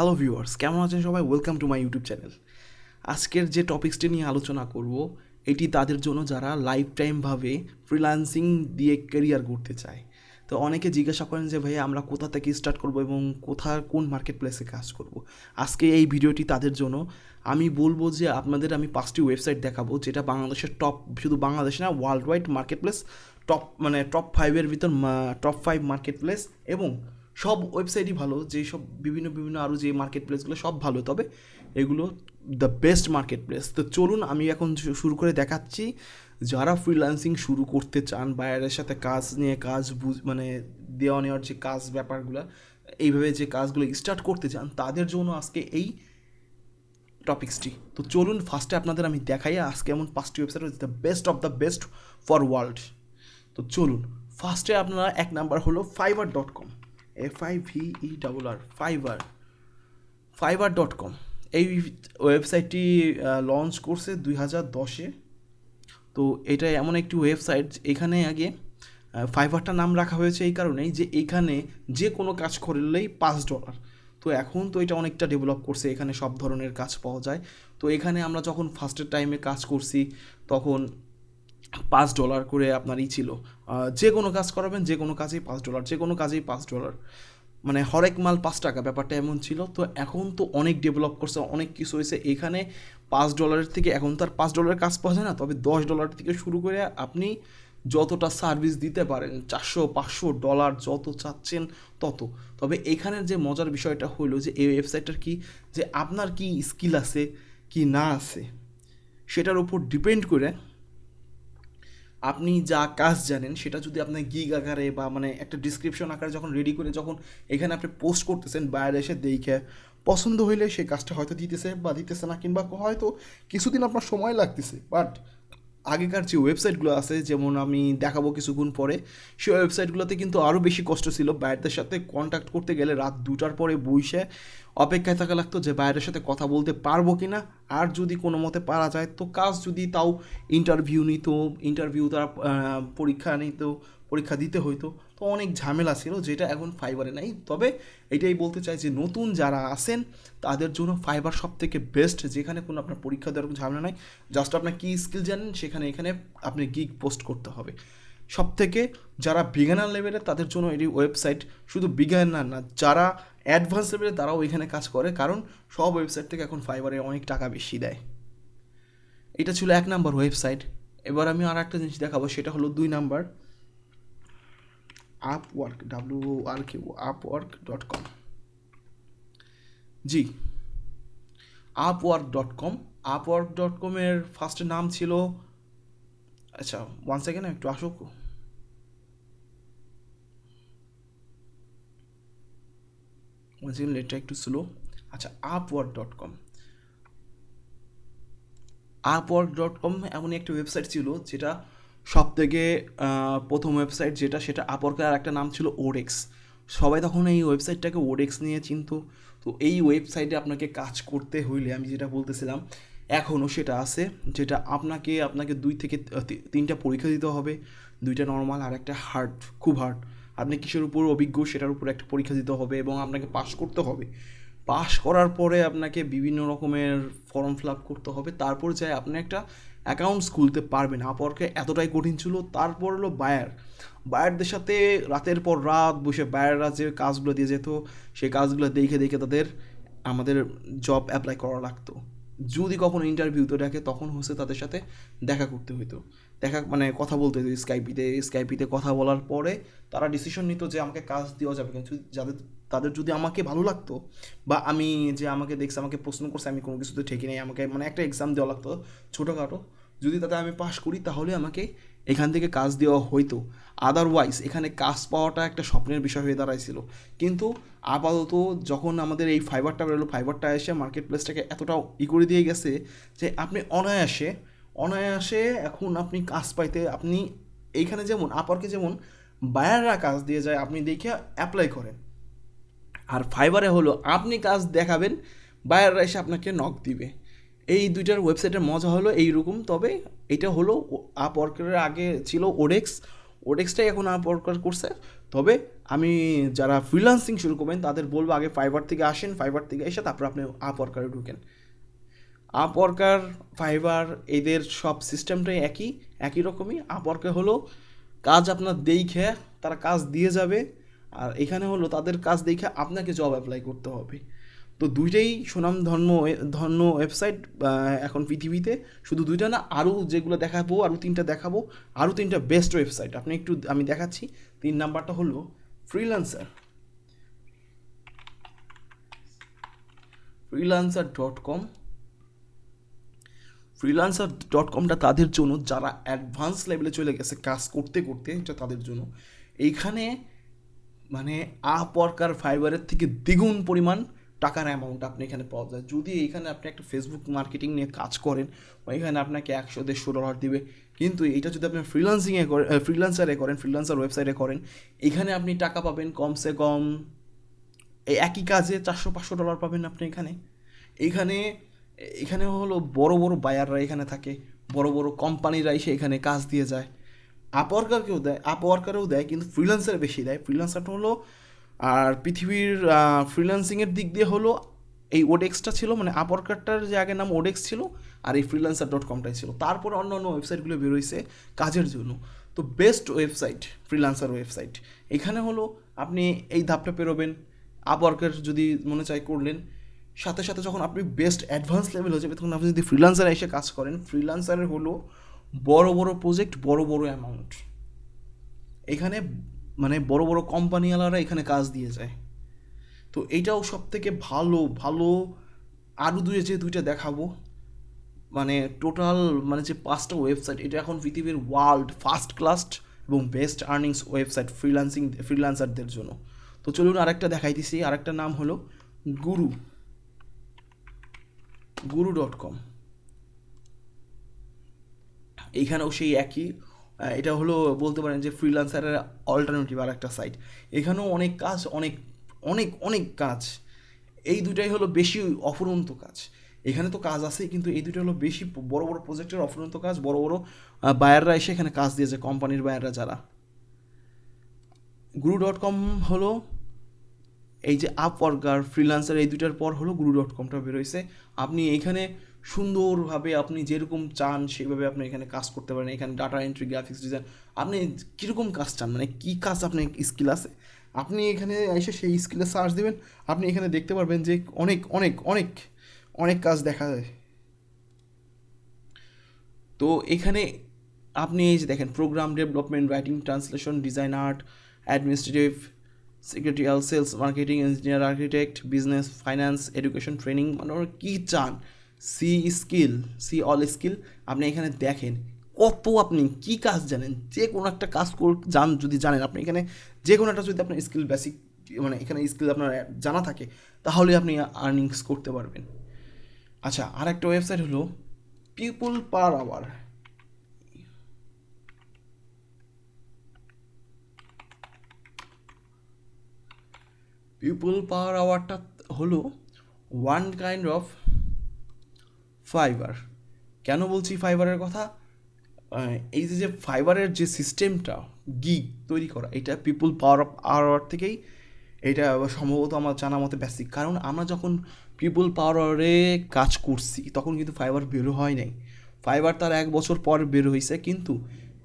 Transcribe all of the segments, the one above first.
Hello viewers কেমন আছেন সবাই? Welcome to my YouTube channel আজকের যে টপিক্সটি নিয়ে আলোচনা করব, এটি তাদের জন্য যারা লাইফ টাইমভাবে ফ্রিল্যান্সিং দিয়ে ক্যারিয়ার করতে চায়। তো অনেকে জিজ্ঞাসা করেন যে ভাই আমরা কোথা থেকে স্টার্ট করব এবং কোথা কোন মার্কেট প্লেসে কাজ করব? আজকে এই ভিডিওটি তাদের জন্য। আমি বলব যে, আপনাদের আমি পাঁচটি ওয়েবসাইট দেখাবো, যেটা বাংলাদেশের টপ শুধু বাংলাদেশ না world wide market place top মানে টপ ফাইভের ভিতর টপ ফাইভ মার্কেট প্লেস এবং সব ওয়েবসাইটই ভালো, যেই সব বিভিন্ন বিভিন্ন আরও যে মার্কেট প্লেসগুলো সব ভালো, তবে এগুলো দ্য বেস্ট মার্কেট প্লেস তো চলুন আমি এখন শুরু করে দেখাচ্ছি। যারা ফ্রিল্যান্সিং শুরু করতে চান বাইরের সাথে কাজ নিয়ে কাজ বুঝ মানে দেওয়া নেওয়ার যে কাজ ব্যাপারগুলো, এইভাবে যে কাজগুলো স্টার্ট করতে চান, তাদের জন্য আজকে এই টপিক্সটি তো চলুন ফার্স্টে আপনাদের আমি দেখাই, আজকে এমন পাঁচটি website the best of the best for world তো চলুন ফার্স্টে আপনারা এক নাম্বার হলো Fiverr dot com F I V E double R Fiverr Fiverr dot com এই ওয়েবসাইটটি লঞ্চ করছে দুই হাজার দশে। তো এটা এমন একটি ওয়েবসাইট এখানে আগে ফাইবারটা নাম রাখা হয়েছে এই কারণেই যে এখানে যে কোনো কাজ করলেই পাঁচ ডলার তো এখন তো এটা অনেকটা ডেভেলপ করছে, এখানে সব ধরনের কাজ পাওয়া যায়। তো এখানে আমরা যখন ফার্স্টের টাইমে কাজ করছি, তখন পাঁচ ডলার করে আপনারই ছিল। যে কোনো কাজ করাবেন, যে কোনো কাজেই পাঁচ ডলার, যে কোনো কাজেই পাঁচ ডলার। মানে হরেক মাল পাঁচ টাকা, ব্যাপারটা এমন ছিল। তো এখন তো অনেক ডেভেলপ করছে, অনেক কিছু হয়েছে। এখানে পাঁচ ডলারের থেকে এখন তো আর পাঁচ ডলারের কাজ পাওয়া যায় না। তবে দশ ডলার থেকে শুরু করে আপনি যতটা সার্ভিস দিতে পারেন, চারশো, পাঁচশো ডলার যত চাচ্ছেন তত। তবে এখানের যে মজার বিষয়টা হলো যে, এই ওয়েবসাইটটার কি? যে আপনার কি স্কিল আছে, কি না আছে, সেটার উপর ডিপেন্ড করে আপনি যা কাজ জানেন, সেটা যদি আপনার গিগ আকারে বা মানে একটা ডিসক্রিপশন আকারে যখন রেডি করে যখন এখানে আপনি পোস্ট করতেছেন বাইরে এসে দেখে, পছন্দ হইলে সেই কাজটা হয়তো দিতেছে বা দিতেছে না কিংবা হয়তো কিছুদিন আপনার সময় লাগতেছে। বাট আগেকার যে ওয়েবসাইটগুলো আছে, যেমন আমি দেখাবো কিছুক্ষণ পরে, সেই ওয়েবসাইটগুলোতে কিন্তু আরও বেশি কষ্ট ছিল। বাইরের সাথে কন্ট্যাক্ট করতে গেলে রাত দুটার পরে বসে অপেক্ষায় থাকা লাগতো যে বাইরের সাথে কথা বলতে পারব কি না আর যদি কোনো মতে পারা যায়, তো কাজ যদি তাও ইন্টারভিউ নিত ইন্টারভিউ তারা পরীক্ষা নিত, পরীক্ষা দিতে হইতো, তো অনেক ঝামেলা ছিল যেটা এখন ফাইবারে নাই। তবে এটাই বলতে চাই যে নতুন যারা আছেন, তাদের জন্য ফাইবার সব থেকে বেস্ট যেখানে কোনো আপনার পরীক্ষা দেওয়ার ঝামেলা নাই। জাস্ট আপনার কী স্কিল জানেন, সেখানে, এখানে আপনি গিগ পোস্ট করতে হবে। সব থেকে যারা বিজ্ঞানার লেভেলে তাদের জন্য এটি ওয়েবসাইট শুধু বিজ্ঞানার না, যারা অ্যাডভান্স লেভেলে তারাও এখানে কাজ করে, কারণ সব ওয়েবসাইট থেকে এখন ফাইবারে অনেক টাকা বেশি দেয়। এটা ছিল এক নাম্বার ওয়েবসাইট এবার আমি আর একটা জিনিস দেখাবো, সেটা হলো দুই number Upwork W R Q Upwork dot com জি Upwork dot com Upwork dot কমের ফার্স্ট নাম ছিল আচ্ছা ওয়ান সেকেন্ড একটু আসুক। ওয়ান সেকেন্ড এটা একটু স্লো আচ্ছা Upwork dot com Upwork dot com এমনই একটা ওয়েবসাইট ছিল যেটা সব থেকে প্রথম ওয়েবসাইট যেটা, সেটা আপওয়ার্কের আর একটা নাম ছিল ওডেক্স সবাই তখন এই ওয়েবসাইটটাকে ওডেক্স নিয়ে চিনত। তো এই ওয়েবসাইটে আপনাকে কাজ করতে হইলে, আমি যেটা বলতেছিলাম এখনও সেটা আছে, যেটা আপনাকে আপনাকে দুই থেকে তিনটা পরীক্ষা দিতে হবে, দুইটা নর্মাল আর একটা হার্ড খুব হার্ড আপনি কিসের উপর অভিজ্ঞ সেটার উপর একটা পরীক্ষা দিতে হবে এবং আপনাকে পাশ করতে হবে। পাশ করার পরে আপনাকে বিভিন্ন রকমের ফর্ম ফিল আপ করতে হবে। তারপর যায় আপনি একটা অ্যাকাউন্টস খুলতে পারবেন। আপরকে এতটাই কঠিন ছিল। তারপর হলো বায়ার বায়ারদের সাথে রাতের পর রাত বসে বায়াররা যে কাজগুলো দিয়ে যেত, সেই কাজগুলো দেখে দেখে তাদের আমাদের জব অ্যাপ্লাই করা লাগতো। যদি কখনো ইন্টারভিউ তো ডাকে তখন হচ্ছে তাদের সাথে দেখা করতে হইতো। দেখা মানে কথা বলতে হতো স্কাইপিতে স্কাইপিতে কথা বলার পরে তারা ডিসিশন নিত যে আমাকে কাজ দেওয়া যাবে কিন্তু যাদের, তাদের যদি আমাকে ভালো লাগতো বা আমি যে আমাকে দেখছে, আমাকে প্রশ্ন করছে, আমি কোনো কিছুতে ঠেকি নেই, আমাকে মানে একটা এক্সাম দেওয়া লাগতো ছোটোখাটো। যদি তাতে আমি পাশ করি, তাহলে আমাকে এখান থেকে কাজ দেওয়া হইতো আদারওয়াইজ এখানে কাজ পাওয়াটা একটা স্বপ্নের বিষয় হয়ে দাঁড়াইছিল। কিন্তু আপাতত যখন আমাদের এই ফাইবারটা বেরোলো ফাইবারটা এসে মার্কেট প্লেসটাকে এতটাও ই করে দিয়ে গেছে যে আপনি অনায়াসে অনায়াসে এখন আপনি কাজ পাইতে, আপনি এইখানে যেমন আপারকে যেমন বায়াররা কাজ দিয়ে যায়, আপনি দেখে অ্যাপ্লাই করেন। আর ফাইবারে হলো, আপনি কাজ দেখাবেন বায়াররা এসে আপনাকে নক দিবে। এই দুইটার ওয়েবসাইটের মজা হলো এইরকম। তবে এটা হলো আপওয়ার্কের আগে ছিল ওডেক্স ওডেক্সটাই এখন আপওয়ার্কার করছে। তবে আমি যারা ফ্রিলান্সিং শুরু করবেন, তাদের বলব আগে ফাইবার থেকে আসেন ফাইবার থেকে এসে তারপর আপনি আপওয়ার্কারে ঢুকেন। আপওয়ার্কার ফাইবার এদের সব সিস্টেমটাই একই একই রকমই। আপওয়ার্কে হলো কাজ আপনার দেখে তারা কাজ দিয়ে যাবে, আর এখানে হলো তাদের কাজ দেখে আপনাকে জব অ্যাপ্লাই করতে হবে। তো দুইটাই সুনাম ধর্ম ধন্য ওয়েবসাইট এখন পৃথিবীতে। শুধু দুইটা না, আরও যেগুলো দেখাবো, আরও তিনটা দেখাবো, আরও তিনটা বেস্ট ওয়েবসাইট আপনি একটু, আমি দেখাচ্ছি। তিন নাম্বারটা হলো freelancer freelancer dot com freelancer dot কমটা তাদের জন্য, যারা অ্যাডভান্স লেভেলে চলে গেছে কাজ করতে করতে, এটা তাদের জন্য। এইখানে মানে আপ ওয়ার্কার ফাইবারের থেকে দ্বিগুণ পরিমাণ টাকার অ্যামাউন্ট আপনি এখানে পাওয়া যায়। যদি এখানে আপনি একটা ফেসবুক মার্কেটিং নিয়ে কাজ করেন এখানে আপনাকে একশো, দেড়শো ডলার দিবে, কিন্তু এটা যদি আপনি ফ্রিলান্সিংয়ে করেন ফ্রিলান্সারে করেন ফ্রিলান্সার ওয়েবসাইটে করেন, এখানে আপনি টাকা পাবেন কমসে কম একই কাজে চারশো, পাঁচশো ডলার পাবেন আপনি এখানে। এখানে এখানে হলো বড় বড় বায়াররা এখানে থাকে, বড় বড় কোম্পানিরা এসে এখানে কাজ দিয়ে যায়। আপওয়ার্কারকেও দেয় আপওয়ার্কারেও দেয়, কিন্তু ফ্রিল্যান্সার বেশি দেয়। ফ্রিল্যান্সারটা হলো আর পৃথিবীর ফ্রিল্যান্সিংয়ের দিক দিয়ে হলো এই ওডেক্সটা ছিল মানে আপওয়ার্কারটার যে আগের নাম ওডেক্স ছিল আর এই ফ্রিল্যান্সার ডট কমটাই ছিল। তারপরে অন্য অন্য ওয়েবসাইটগুলো বেরোইছে কাজের জন্য। তো বেস্ট ওয়েবসাইট ফ্রিল্যান্সার ওয়েবসাইট এখানে হলো আপনি এই ধাপটা পেরোবেন আপওয়ার্কের যদি মনে চাই করলেন, সাথে সাথে যখন আপনি বেস্ট অ্যাডভান্স লেভেল হয়ে যাবে তখন আপনি যদি ফ্রিলান্সারে এসে কাজ করেন ফ্রিল্যান্সারের হলো বড় বড় প্রজেক্ট বড় বড় অ্যামাউন্ট এখানে মানে বড় বড় কোম্পানিওয়ালারা এখানে কাজ দিয়ে যায়। তো এইটাও সব থেকে ভালো ভালো আরও দুয়ে যে দুইটা দেখাবো। মানে টোটাল মানে যে পাঁচটা ওয়েবসাইট এটা এখন পৃথিবীর ওয়ার্ল্ড ফার্স্ট ক্লাস এবং বেস্ট আর্নিংস ওয়েবসাইট ফ্রিলান্সিং ফ্রিলান্সারদের জন্য। তো চলুন আরেকটা দেখাইতেছি। আরেকটা নাম হলো গুরু। গুরু ডট কম এইখানেও সেই একই। এটা হলো বলতে পারেন যে ফ্রিলান্সারের অল্টারনেটিভ আর একটা সাইট এখানেও অনেক কাজ, অনেক অনেক অনেক কাজ। এই দুটাই হলো বেশি অফুরন্ত কাজ। এখানে তো কাজ আছে কিন্তু এই দুটো হলো বেশি বড় বড় প্রজেক্টের অফুরন্ত কাজ, বড় বড় বায়াররা এসে এখানে কাজ দিয়েছে কোম্পানির বায়াররা যারা। গুরু ডট কম হলো এই যে আপ ওয়ার্কার ফ্রিলান্সার এই দুটার পর হলো গুরু ডট কমটা বেরোইছে আপনি এইখানে সুন্দরভাবে আপনি যেরকম চান সেভাবে আপনি এখানে কাজ করতে পারেন। এখানে ডাটা এন্ট্রি গ্রাফিক্স ডিজাইন আপনি কীরকম কাজ চান? মানে কী কাজ আপনার স্কিল আছে? আপনি এখানে এসে সেই স্কিলে সার্চ দেবেন, আপনি এখানে দেখতে পারবেন যে অনেক অনেক অনেক অনেক কাজ দেখা যায়। তো এখানে আপনি এই যে দেখেন program development writing translation design art administrative secretarial sales marketing engineer architect business finance education training মানে ওরা কী চান? See skill see all skill আপনি এখানে দেখেন কত আপনি কী কাজ জানেন? যে কোনো একটা কাজ জান যদি জানেন, আপনি এখানে যে কোনো একটা যদি আপনার স্কিল বেসিক মানে এখানে স্কিল আপনার জানা থাকে, তাহলে আপনি আর্নিংস করতে পারবেন। আচ্ছা আর একটা ওয়েবসাইট হলো people per hour people power আওয়ারটা হলো ওয়ান কাইন্ড অফ ফাইবার। কেন বলছি ফাইবারের কথা? এই যে ফাইবারের যে সিস্টেমটা, গিগ তৈরি করা, এটা পিপুল পাওয়ার অফ আওয়ার থেকেই এটা সম্ভবত আমার জানা মতে বেসিক কারণ আমরা যখন পিপুল পাওয়ারে কাজ করছি, তখন কিন্তু ফাইবার বেরো হয় নাই। ফাইবার তার এক বছর পর বের হয়েছে কিন্তু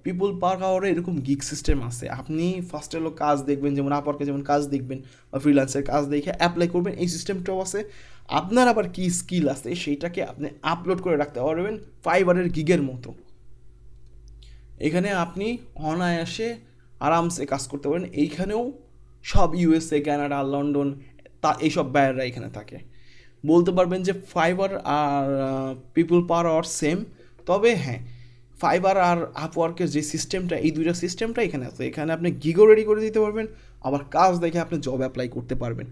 পিপুল পার আওয়ারে এরকম গিগ সিস্টেম আছে। আপনি ফার্স্টে হলো কাজ দেখবেন, যেমন আপরকে যেমন কাজ দেখবেন বা ফ্রিলান্সের কাজ দেখে অ্যাপ্লাই করবেন, এই সিস্টেমটাও আছে। আপনার আবার কী স্কিল আছে, সেইটাকে আপনি আপলোড করে রাখতে পারবেন ফাইবারের গিগের মতো। এখানে আপনি অনায়াসে আরামসে কাজ করতে পারেন। এইখানেও সব ইউএসএ কানাডা লন্ডন তা এইসব ব্যয়েরা এখানে থাকে। বলতে পারবেন যে ফাইবার আর পিপুল পাওয়ার আওয়ার সেম তবে হ্যাঁ ফাইবার আর আপওয়ার্কের যে সিস্টেমটা এই দুইটা সিস্টেমটা এখানে আছে। এখানে আপনি গিগো রেডি করে দিতে পারবেন, আবার কাজ দেখে আপনি জব অ্যাপ্লাই করতে পারবেন।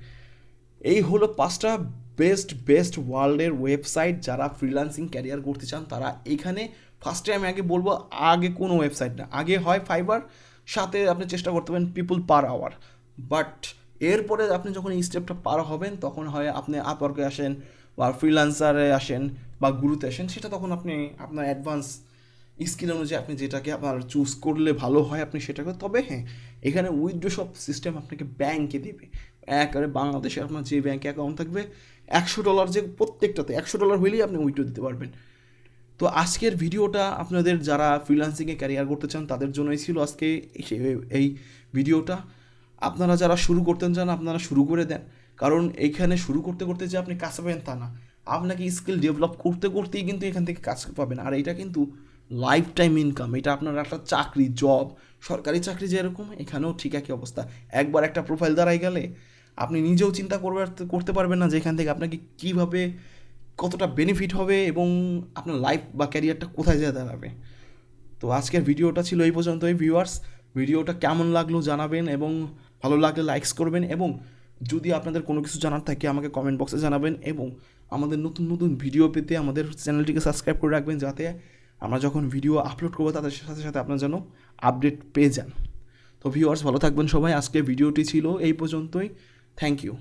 এই হলো পাঁচটা বেস্ট বেস্ট ওয়ার্ল্ডের ওয়েবসাইট যারা ফ্রিলান্সিং ক্যারিয়ার করতে চান, তারা এখানে ফার্স্টে আমি আগে বলব, আগে কোনো ওয়েবসাইট না। আগে হয় ফাইবার সাথে আপনি চেষ্টা করতে পারেন পিপুল পার আওয়ার বাট এরপরে আপনি যখন এই স্টেপটা পার হবেন, তখন হয় আপনি আপওয়ার্কে আসেন, বা ফ্রিলান্সারে আসেন, বা গুরুতে আসেন, সেটা তখন আপনি আপনার অ্যাডভান্স স্কিল অনুযায়ী আপনি যেটাকে আপনার চুজ করলে ভালো হয় আপনি সেটাকে, তবে হ্যাঁ এখানে উইথড্র সব সিস্টেম আপনাকে ব্যাংকে দেবে। একেবারে বাংলাদেশে আপনার যে ব্যাংকে অ্যাকাউন্ট থাকবে, একশো ডলার যে প্রত্যেকটাতে, একশো ডলার হইলেই আপনি উইথড্র দিতে পারবেন। তো আজকের ভিডিওটা আপনাদের যারা ফ্রিল্যান্সিংয়ে ক্যারিয়ার করতে চান, তাদের জন্যই ছিল আজকে এই- ভিডিওটা। আপনারা যারা শুরু করতে চান, আপনারা শুরু করে দেন। কারণ এইখানে শুরু করতে করতে যে আপনি কাজ পাবেন তা না। আপনাকে স্কিল ডেভেলপ করতে করতেই কিন্তু এখান থেকে কাজ পাবেন। আর এটা কিন্তু লাইফ টাইম ইনকাম এটা আপনার একটা চাকরি জব সরকারি চাকরি যেরকম, এখানেও ঠিক একই অবস্থা। একবার একটা প্রোফাইল দাঁড়াই গেলে, আপনি নিজেও চিন্তা করবে করতে পারবেন না যে এখান থেকে আপনাকে কীভাবে, কতটা বেনিফিট হবে এবং আপনার লাইফ বা ক্যারিয়ারটা কোথায় যেয়ে দাঁড়াবে। তো আজকের ভিডিওটা ছিল এই পর্যন্তই ভিউয়ার্স ভিডিওটা কেমন লাগল জানাবেন এবং ভালো লাগলে লাইকস করবেন এবং যদি আপনাদের কোনো কিছু জানার থাকে, আমাকে কমেন্ট বক্সে জানাবেন এবং আমাদের নতুন নতুন ভিডিও পেতে আমাদের চ্যানেলটিকে সাবস্ক্রাইব করে রাখবেন যাতে আমরা যখন ভিডিও আপলোড করব, তাদের সাথে সাথে আপনার যেন আপডেট পেয়ে যান। তো ভিউয়ার্স ভালো থাকবেন সবাই। আজকে ভিডিওটি ছিল এই পর্যন্তই। Thank you